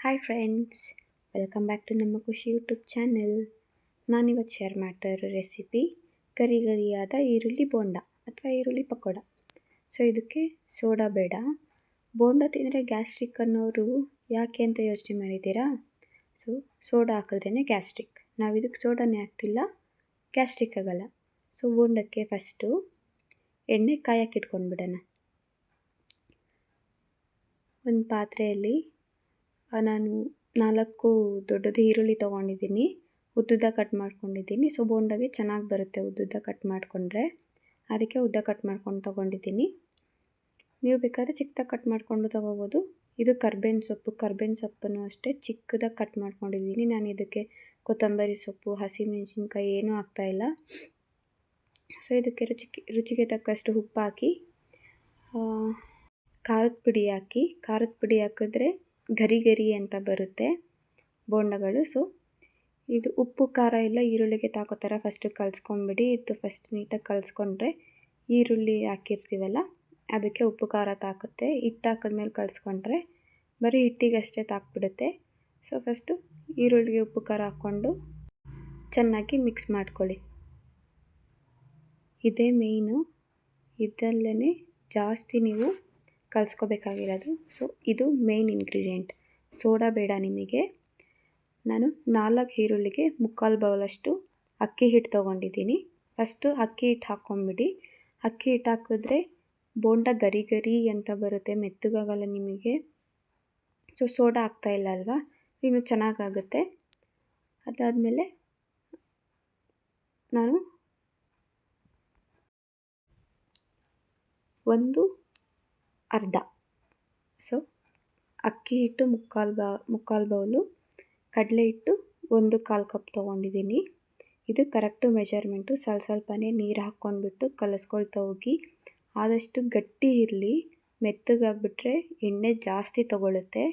Hi friends welcome back to ನಮ್ಮ Khushi YouTube channel ನಾನಿವತ್ತು share ಮಾಡ್ತಾ ಇರೋ ರೆಸಿಪಿ ಗರಿ ಗರಿಯಾದ ಈರುಳ್ಳಿ ಬೋಂಡ ಅಥವಾ ಈರುಳ್ಳಿ ಪಕೋಡ. ಸೊ ಇದಕ್ಕೆ ಸೋಡಾ ಬೇಡ. ಬೋಂಡ ತಿಂದರೆ ಗ್ಯಾಸ್ಟ್ರಿಕ್ ಅನ್ನೋರು ಯಾಕೆ ಅಂತ ಯೋಚನೆ ಮಾಡಿದ್ದೀರಾ? ಸೊ ಸೋಡಾ ಹಾಕಿದ್ರೇ ಗ್ಯಾಸ್ಟ್ರಿಕ್ ನಾವು ಇದಕ್ಕೆ ಸೋಡಾನೇ ಹಾಕ್ತಿಲ್ಲ ಗ್ಯಾಸ್ಟ್ರಿಕ್ ಆಗಲ್ಲ. ಸೊ ಬೋಂಡಕ್ಕೆ ಫಸ್ಟು ಎಣ್ಣೆ ಕಾಯಕ್ಕೆ ಇಟ್ಕೊಂಡ್ಬಿಡೋಣ. ಒಂದು ಪಾತ್ರೆಯಲ್ಲಿ ನಾನು ನಾಲ್ಕು ದೊಡ್ಡದು ಈರುಳ್ಳಿ ತೊಗೊಂಡಿದ್ದೀನಿ. ಉದ್ದುದ್ದ ಕಟ್ ಮಾಡ್ಕೊಂಡಿದ್ದೀನಿ. ಸೊ, ಬೋಂಡಾಗೆ ಚೆನ್ನಾಗಿ ಬರುತ್ತೆ ಉದ್ದುದ್ದ ಕಟ್ ಮಾಡಿಕೊಂಡ್ರೆ. ಅದಕ್ಕೆ ಉದ್ದ ಕಟ್ ಮಾಡ್ಕೊಂಡು ತೊಗೊಂಡಿದ್ದೀನಿ. ನೀವು ಬೇಕಾದ್ರೆ ಚಿಕ್ಕದಾಗಿ ಕಟ್ ಮಾಡಿಕೊಂಡು ತೊಗೋಬೋದು. ಇದು ಕರ್ಬೇವಿನ ಸೊಪ್ಪು. ಕರ್ಬೇವಿನ ಸೊಪ್ಪನ್ನು ಅಷ್ಟೇ ಚಿಕ್ಕದಾಗಿ ಕಟ್ ಮಾಡ್ಕೊಂಡಿದ್ದೀನಿ. ನಾನು ಇದಕ್ಕೆ ಕೊತ್ತಂಬರಿ ಸೊಪ್ಪು, ಹಸಿಮೆಣಸಿನ್ಕಾಯಿ ಏನೂ ಆಗ್ತಾಯಿಲ್ಲ ಸೊ, ಇದಕ್ಕೆ ರುಚಿಗೆ ರುಚಿಗೆ ತಕ್ಕಷ್ಟು ಉಪ್ಪು ಹಾಕಿ ಖಾರದ ಪುಡಿ ಹಾಕಿ, ಖಾರದ ಪುಡಿ ಹಾಕಿದ್ರೆ ಗರಿ ಗರಿ ಅಂತ ಬರುತ್ತೆ ಬೋಂಡಗಳು. ಸೊ ಇದು ಉಪ್ಪು, ಖಾರ ಎಲ್ಲ ಈರುಳ್ಳಿಗೆ ತಾಕೋ ಥರ ಫಸ್ಟು ಕಲಿಸ್ಕೊಂಬಿಡಿ. ಇದು ಫಸ್ಟ್ ನೀಟಾಗಿ ಕಲಿಸ್ಕೊಂಡ್ರೆ ಈರುಳ್ಳಿ ಹಾಕಿರ್ತೀವಲ್ಲ, ಅದಕ್ಕೆ ಉಪ್ಪು, ಖಾರ ತಾಕುತ್ತೆ. ಹಿಟ್ಟು ಹಾಕಿದ್ಮೇಲೆ ಕಲಿಸ್ಕೊಂಡ್ರೆ ಬರೀ ಹಿಟ್ಟಿಗಷ್ಟೇ ತಾಕ್ಬಿಡುತ್ತೆ. ಸೊ ಫಸ್ಟು ಈರುಳ್ಳಿಗೆ ಉಪ್ಪು, ಖಾರ ಹಾಕ್ಕೊಂಡು ಚೆನ್ನಾಗಿ ಮಿಕ್ಸ್ ಮಾಡ್ಕೊಳ್ಳಿ. ಇದೇ ಮೇಯ್ನು ಇದರಲ್ಲೇ ಜಾಸ್ತಿ ನೀವು ಕಲಿಸ್ಕೋಬೇಕಾಗಿರೋದು. ಸೊ ಇದು ಮೇಯ್ನ್ ಇಂಗ್ರೀಡಿಯೆಂಟ್ ಸೋಡಾ ಬೇಡ ನಿಮಗೆ. ನಾನು ನಾಲ್ಕು ಈರುಳ್ಳಿಗೆ ಮುಕ್ಕಾಲು ಬೌಲಷ್ಟು ಅಕ್ಕಿ ಹಿಟ್ಟು ತೊಗೊಂಡಿದ್ದೀನಿ. ಫಸ್ಟು ಅಕ್ಕಿ ಹಿಟ್ಟು ಹಾಕ್ಕೊಂಬಿಡಿ. ಅಕ್ಕಿ ಹಿಟ್ಟು ಹಾಕಿದ್ರೆ ಬೋಂಡ ಗರಿ ಗರಿ ಅಂತ ಬರುತ್ತೆ, ಮೆತ್ತಗಾಗಲ್ಲ ನಿಮಗೆ. ಸೊ ಸೋಡಾ ಇಲ್ಲ ಅಲ್ವಾ? ಇನ್ನು ಚೆನ್ನಾಗಾಗುತ್ತೆ. ಅದಾದಮೇಲೆ ನಾನು ಒಂದು ಅರ್ಧ. ಸೊ ಅಕ್ಕಿ ಹಿಟ್ಟು ಮುಕ್ಕಾಲು ಬಾ, ಮುಕ್ಕಾಲು ಬೌಲು, ಕಡಲೆ ಹಿಟ್ಟು ಒಂದು ಕಾಲು ಕಪ್ ತೊಗೊಂಡಿದ್ದೀನಿ. ಇದು ಕರೆಕ್ಟು ಮೆಜರ್ಮೆಂಟು ಸ್ವಲ್ಪ ಸ್ವಲ್ಪನೇ ನೀರು ಹಾಕ್ಕೊಂಡ್ಬಿಟ್ಟು ಕಲಸ್ಕೊಳ್ತಾ ಹೋಗಿ. ಆದಷ್ಟು ಗಟ್ಟಿ ಇರಲಿ. ಮೆತ್ತಗಾಗ್ಬಿಟ್ರೆ ಎಣ್ಣೆ ಜಾಸ್ತಿ ತೊಗೊಳುತ್ತೆ.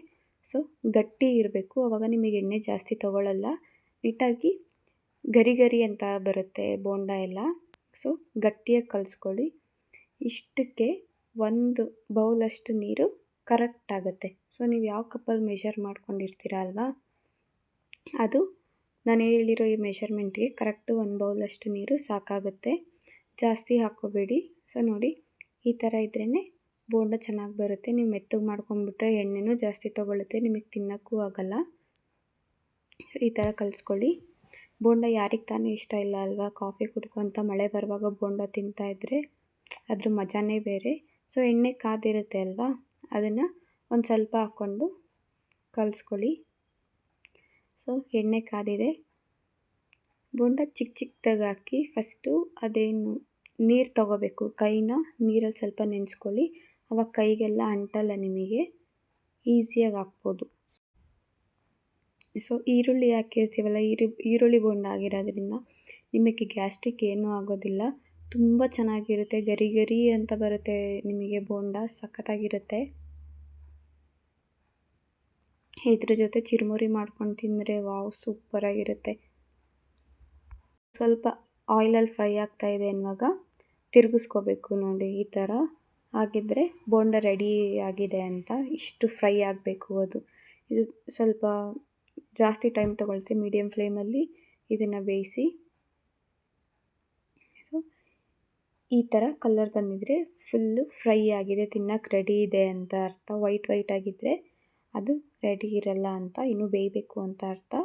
ಸೊ ಗಟ್ಟಿ ಇರಬೇಕು. ಆವಾಗ ನಿಮಗೆ ಎಣ್ಣೆ ಜಾಸ್ತಿ ತಗೊಳ್ಳಲ್ಲ ನೀಟಾಗಿ ಗರಿ ಗರಿ ಅಂತ ಬರುತ್ತೆ ಬೋಂಡ ಎಲ್ಲ. ಸೊ ಗಟ್ಟಿಯಾಗಿ ಕಲಿಸ್ಕೊಳ್ಳಿ. ಇಷ್ಟಕ್ಕೆ ಒಂದು ಬೌಲಷ್ಟು ನೀರು ಕರೆಕ್ಟ್ ಆಗುತ್ತೆ. ಸೊ ನೀವು ಯಾವ ಕಪ್ಪಲ್ಲಿ ಮೆಷರ್ ಮಾಡ್ಕೊಂಡಿರ್ತೀರ ಅಲ್ವಾ? ಅದು ನಾನು ಹೇಳಿರೋ ಈ ಮೆಷರ್ಮೆಂಟ್ಗೆ ಕರೆಕ್ಟು ಒಂದು ಬೌಲಷ್ಟು ನೀರು ಸಾಕಾಗುತ್ತೆ. ಜಾಸ್ತಿ ಹಾಕ್ಕೋಬೇಡಿ ಸೊ ನೋಡಿ, ಈ ಥರ ಇದ್ರೇ ಬೋಂಡ ಚೆನ್ನಾಗಿ ಬರುತ್ತೆ. ನೀವು ಮೆತ್ತಗೆ ಮಾಡ್ಕೊಂಡ್ಬಿಟ್ರೆ ಎಣ್ಣೆನೂ ಜಾಸ್ತಿ ತೊಗೊಳುತ್ತೆ. ನಿಮಗೆ ತಿನ್ನೋಕ್ಕೂ ಆಗಲ್ಲ. ಸೊ ಈ ಥರ ಕಲಿಸ್ಕೊಳ್ಳಿ. ಬೋಂಡ ಯಾರಿಗೆ ತಾನೇ ಇಷ್ಟ ಇಲ್ಲ ಅಲ್ವಾ? ಕಾಫಿ ಕುಡ್ಕೊತ ಮಳೆ ಬರುವಾಗ ಬೋಂಡ ತಿಂತಾಯಿದ್ರೆ ಅದ್ರ ಮಜಾನೇ ಬೇರೆ. ಸೊ ಎಣ್ಣೆ ಕಾದಿರುತ್ತೆ ಅಲ್ವಾ? ಅದನ್ನು ಒಂದು ಸ್ವಲ್ಪ ಹಾಕ್ಕೊಂಡು ಕಲಿಸ್ಕೊಳ್ಳಿ. ಸೊ ಎಣ್ಣೆ ಕಾದಿದೆ. ಬೋಂಡ ಚಿಕ್ಕ ಚಿಕ್ಕದಾಗಿ ಹಾಕಿ ಫಸ್ಟು ಅದೇನು ನೀರು ತಗೋಬೇಕು. ಕೈನ ನೀರಲ್ಲಿ ಸ್ವಲ್ಪ ನೆನೆಸ್ಕೊಳ್ಳಿ. ಅವಾಗ ಕೈಗೆಲ್ಲ ಅಂಟಲ್ಲ ನಿಮಗೆ. ಈಸಿಯಾಗಿ ಹಾಕ್ಬೋದು. ಸೊ ಈರುಳ್ಳಿ ಹಾಕಿರ್ತೀವಲ್ಲ, ಈರು, ಈರುಳ್ಳಿ ಬೋಂಡ ಆಗಿರೋದ್ರಿಂದ ನಿಮಗೆ ಗ್ಯಾಸ್ಟ್ರಿಕ್ ಏನೂ ಆಗೋದಿಲ್ಲ. ತುಂಬ ಚೆನ್ನಾಗಿರುತ್ತೆ. ಗರಿ ಗರಿ ಅಂತ ಬರುತ್ತೆ ನಿಮಗೆ ಬೋಂಡ. ಸಖತ್ತಾಗಿರುತ್ತೆ. ಇದ್ರ ಜೊತೆ ಚಿರುಮುರಿ ಮಾಡ್ಕೊಂಡು ತಿಂದರೆ ವಾವ್ ಸೂಪರಾಗಿರುತ್ತೆ ಸ್ವಲ್ಪ ಆಯಿಲಲ್ಲಿ ಫ್ರೈ ಆಗ್ತಾ ಇದೆ ಅನ್ನುವಾಗ ತಿರುಗಿಸ್ಕೋಬೇಕು ನೋಡಿ ಈ ಥರ. ಆಗಿದ್ದರೆ ಬೋಂಡ ರೆಡಿ ಆಗಿದೆ ಅಂತ ಇಷ್ಟು ಫ್ರೈ ಆಗಬೇಕು ಅದು. ಇದು ಸ್ವಲ್ಪ ಜಾಸ್ತಿ ಟೈಮ್ ತೊಗೊಳ್ತೆ ಮೀಡಿಯಮ್ ಫ್ಲೇಮಲ್ಲಿ ಇದನ್ನು ಬೇಯಿಸಿ. ಈ ಥರ ಕಲ್ಲರ್ ಬಂದಿದ್ರೆ ಫುಲ್ಲು ಫ್ರೈ ಆಗಿದೆ ತಿನ್ನಕ್ಕೆ ರೆಡಿ ಇದೆ ಅಂತ ಅರ್ಥ. ವೈಟ್ ವೈಟ್ ಆಗಿದ್ದರೆ ಅದು ರೆಡಿ ಇರಲ್ಲ ಅಂತ, ಇನ್ನೂ ಬೇಯಬೇಕು ಅಂತ ಅರ್ಥ.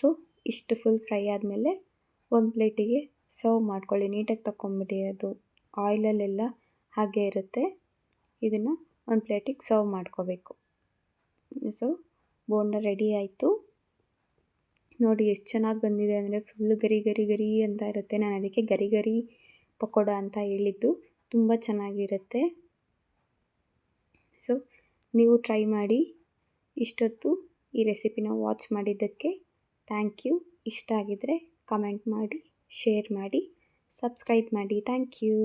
ಸೊ ಇಷ್ಟು ಫುಲ್ ಫ್ರೈ ಆದಮೇಲೆ ಒಂದು ಪ್ಲೇಟಿಗೆ ಸರ್ವ್ ಮಾಡ್ಕೊಳ್ಳಿ. ನೀಟಾಗಿ ತಗೊಂಬಿಡಿ ಅದು. ಆಯಿಲಲ್ಲೆಲ್ಲ ಹಾಗೆ ಇರುತ್ತೆ. ಇದನ್ನು ಒಂದು ಪ್ಲೇಟಿಗೆ ಸರ್ವ್ ಮಾಡ್ಕೋಬೇಕು. ಸೊ ಬೋಂಡ ರೆಡಿ ಆಯಿತು. ನೋಡಿ ಎಷ್ಟು ಚೆನ್ನಾಗಿ ಬಂದಿದೆ ಅಂದರೆ ಫುಲ್ ಗರಿ ಗರಿ ಗರಿ ಅಂತ ಇರುತ್ತೆ. ನಾನು ಅದಕ್ಕೆ ಗರಿ ಗರಿ ಪಕೋಡ ಅಂತ ಹೇಳಿದ್ದು. ತುಂಬ ಚೆನ್ನಾಗಿರುತ್ತೆ. ಸೊ ನೀವು ಟ್ರೈ ಮಾಡಿ. ಇಷ್ಟೊತ್ತು ಈ ರೆಸಿಪಿನ ವಾಚ್ ಮಾಡಿದ್ದಕ್ಕೆ ಥ್ಯಾಂಕ್ ಯು ಇಷ್ಟ ಆಗಿದರೆ ಕಮೆಂಟ್ ಮಾಡಿ ಶೇರ್ ಮಾಡಿ ಸಬ್ಸ್ಕ್ರೈಬ್ ಮಾಡಿ. Thank you